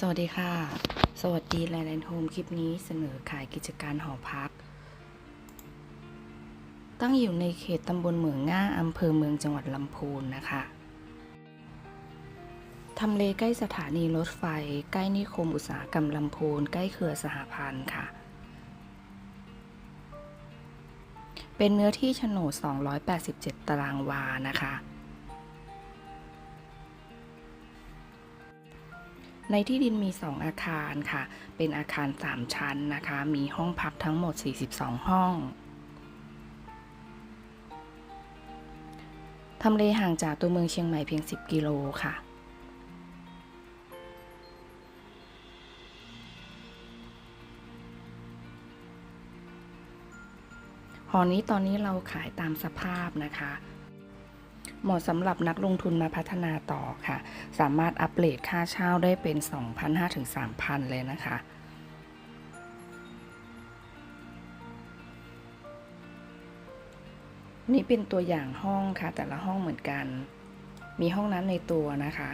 สวัสดีค่ะ สวัสดีแลนด์โฮมคลิปนี้เสนอขายกิจการหอพัก ตั้งอยู่ในเขตตำบลเหมืองง่าอำเภอเมืองจังหวัดลำพูนนะคะทำเลใกล้สถานีรถไฟ ใกล้นิคมอุตสาหกรรมลำพูน ใกล้เครือสหพันธ์ค่ะ เป็นเนื้อที่โฉนด 287 ตารางวานะคะ ในที่ดินมี 2 อาคารค่ะ เป็นอาคาร 3 ชั้นนะคะ มีห้องพักทั้งหมด 42 ห้องทำเลห่างจากตัวเมืองเชียงใหม่เพียง 10 กิโลค่ะ หอนี้ตอนนี้เราขายตามสภาพนะคะ เหมาะสำหรับนักลงทุนมาพัฒนาต่อค่ะ สามารถอัปเดตค่าเช่าได้เป็น 2,500ถึง3,000 เลยนะคะ นี่เป็นตัวอย่างห้องค่ะ แต่ละห้องเหมือนกัน มีห้องน้ำในตัวนะคะ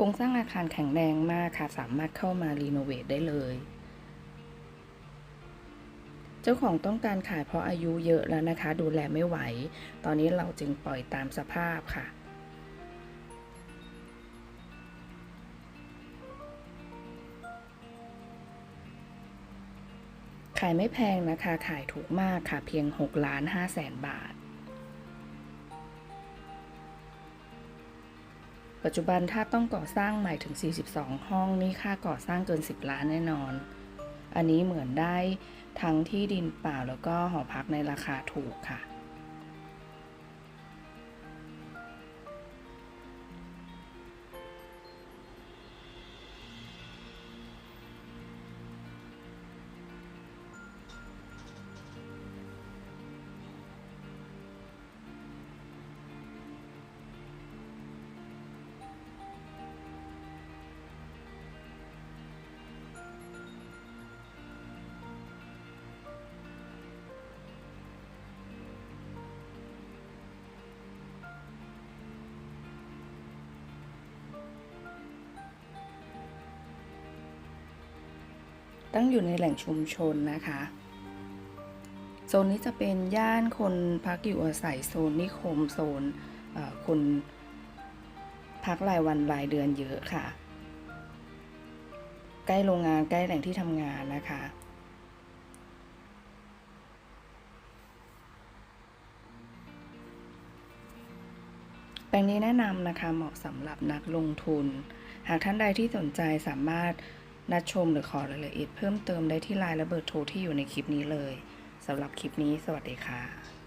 ครงสร้างอาคารแข็งแรงมากค่ะ สามารถเข้ามารีโนเวทได้เลย เจ้าของต้องการขายเพราะอายุเยอะแล้วนะคะ ดูแลไม่ไหว ตอนนี้เราจึงปล่อยตามสภาพค่ะขายไม่แพงนะคะ ขายถูกมากค่ะ เพียง6ล้าน5แสนบาท ปัจจุบันถ้าต้องก่อสร้างใหม่ถึง 42 ห้องนี่ค่าก่อสร้างเกิน 10 ล้านแน่นอน อันนี้เหมือนได้ทั้งที่ดินเปล่าแล้วก็หอพักในราคาถูกค่ะ ตั้งอยู่ในแหล่งชุมชนนะคะโซนนี้จะเป็นย่านคนพักอยู่อาศัยโซนนิคมโซนคนพักรายวันรายเดือนเยอะค่ะ ใกล้โรงงานใกล้แหล่งที่ทำงานนะคะ แปลงนี้แนะนำนะคะเหมาะสำหรับนักลงทุน หากท่านใดที่สนใจสามารถ นัดชมหรือขอรายละเอียดเพิ่มเติมได้ที่ไลน์และเบอร์โทรที่อยู่ในคลิปนี้เลยสำหรับคลิปนี้สวัสดีค่ะ